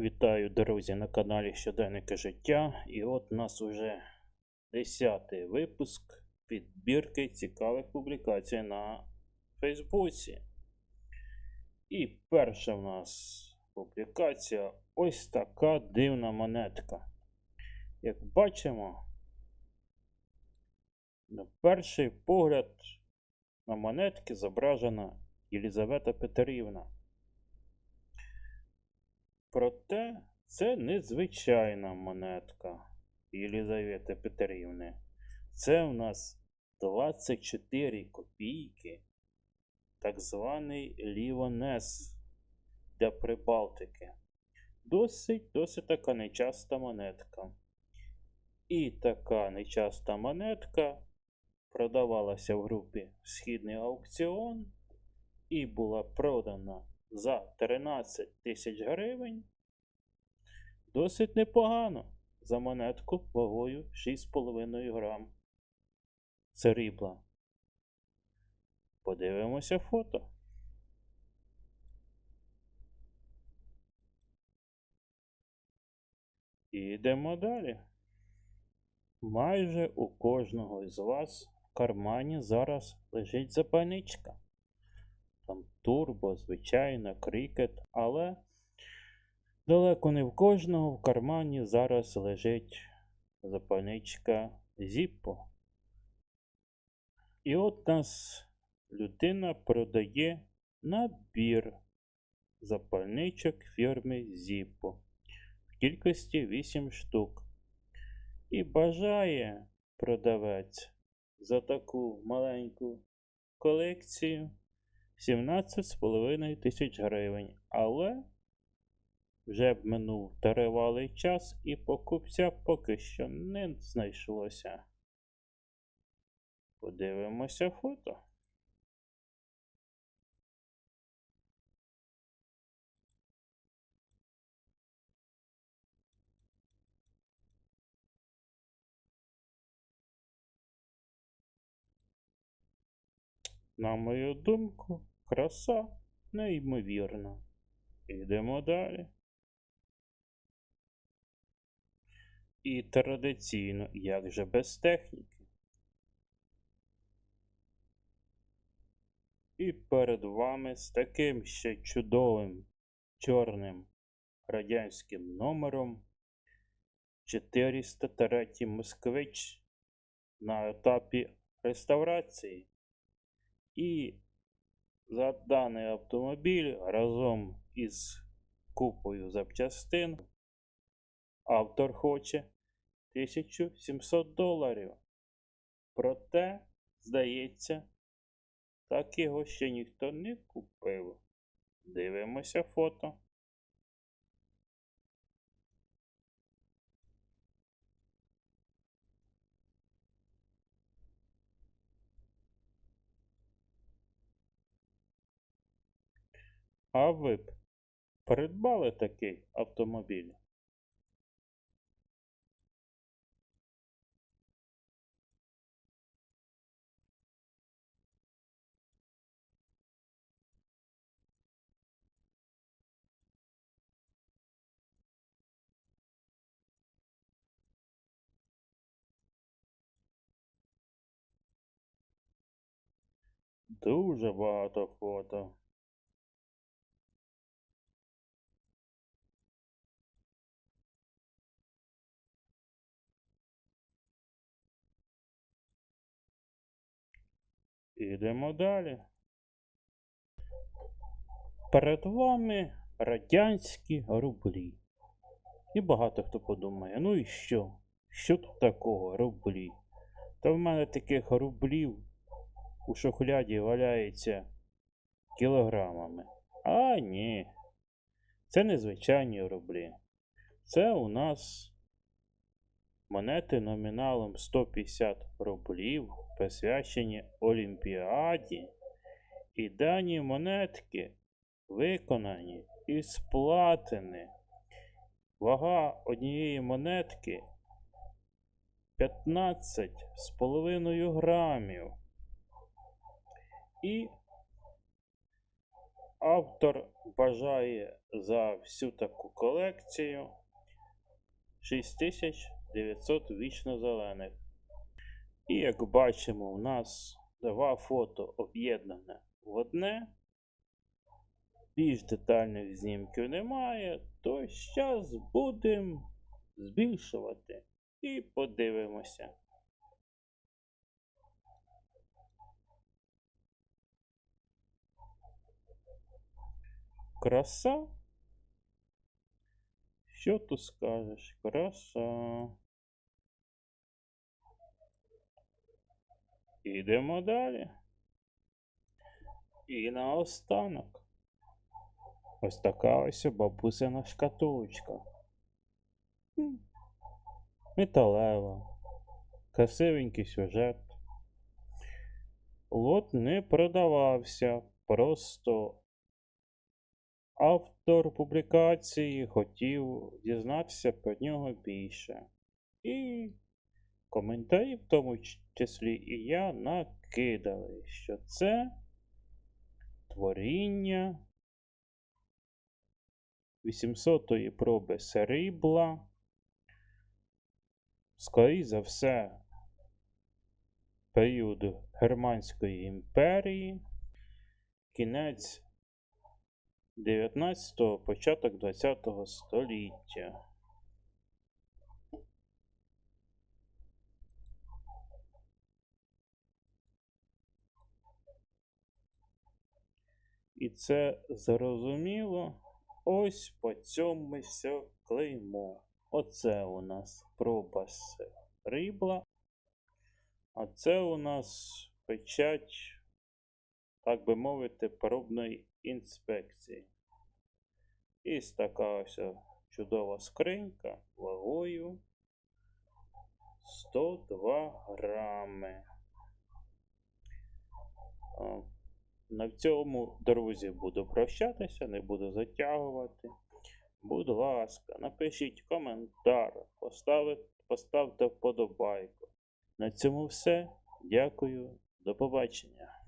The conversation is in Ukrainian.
Вітаю, друзі, на каналі Щоденники життя. І от у нас уже 10 випуск підбірки цікавих публікацій на Фейсбуці. І перша в нас публікація ось така дивна монетка. Як бачимо, на перший погляд на монетки зображена Єлізавета Петрівна. Проте це незвичайна монетка Єлізавети Петрівни. Це у нас 24 копійки, так званий Лівонес для Прибалтики. Досить, досить така нечаста монетка. І така нечаста монетка продавалася в групі Східний аукціон і була продана за 13 тисяч гривень. Досить непогано за монетку вагою 6,5 грам срібла. Подивимося фото. І йдемо далі. Майже у кожного із вас в кармані зараз лежить запальничка. Там турбо, звичайно, крикет, але далеко не в кожного в кармані зараз лежить запальничка Zippo. І от нас людина продає набір запальничок фірми Zippo в кількості 8 штук. І бажає продавець за таку маленьку колекцію 17,5 тисяч гривень. Але вже б минув тривалий час і покупця поки що не знайшлося. Подивимося фото. На мою думку, краса неймовірна. Йдемо далі. І традиційно, як же без техніки. І перед вами з таким ще чудовим чорним радянським номером 403 москвич на етапі реставрації. І за даний автомобіль разом із купою запчастин автор хоче 1700 доларів. Проте, здається, так його ще ніхто не купив. Дивимося фото. А ви б придбали такий автомобіль? Дуже багато фото. Ідемо далі. Перед вами радянські рублі. І багато хто подумає, ну і що? Що тут такого рублі? Та в мене таких рублів у шухляді валяється кілограмами. А ні. Це не звичайні рублі. Це у нас монети номіналом 150 рублів, присвячені Олімпіаді. І дані монетки виконані із платини. Вага однієї монетки 15,5 грамів. І автор бажає за всю таку колекцію 6900 вічно зелених. І як бачимо, у нас два фото об'єднане в одне. Більш детальних знімків немає, то зараз будемо збільшувати і подивимося. Краса? Що тут скажеш? Краса. Ідемо далі. І наостанок. Ось така ось бабусина шкатулочка. Металева. Красивенький сюжет. Лот не продавався. Просто автор публікації хотів дізнатися про нього більше. І коментарі, в тому числі і я, накидали, що це творіння 800-ї проби срібла. Скоріше за все, періоду Германської імперії, кінець 19-го, початок 20-го століття. І це зрозуміло ось по цьому все клеймо. Оце у нас проба рибла, а це у нас печать, так би мовити, пробної інспекції. І така ось чудова скринька вагою 102 грами. На цьому, друзі, буду прощатися, не буду затягувати. Будь ласка, напишіть коментар, поставте, поставте вподобайку. На цьому все. Дякую, до побачення.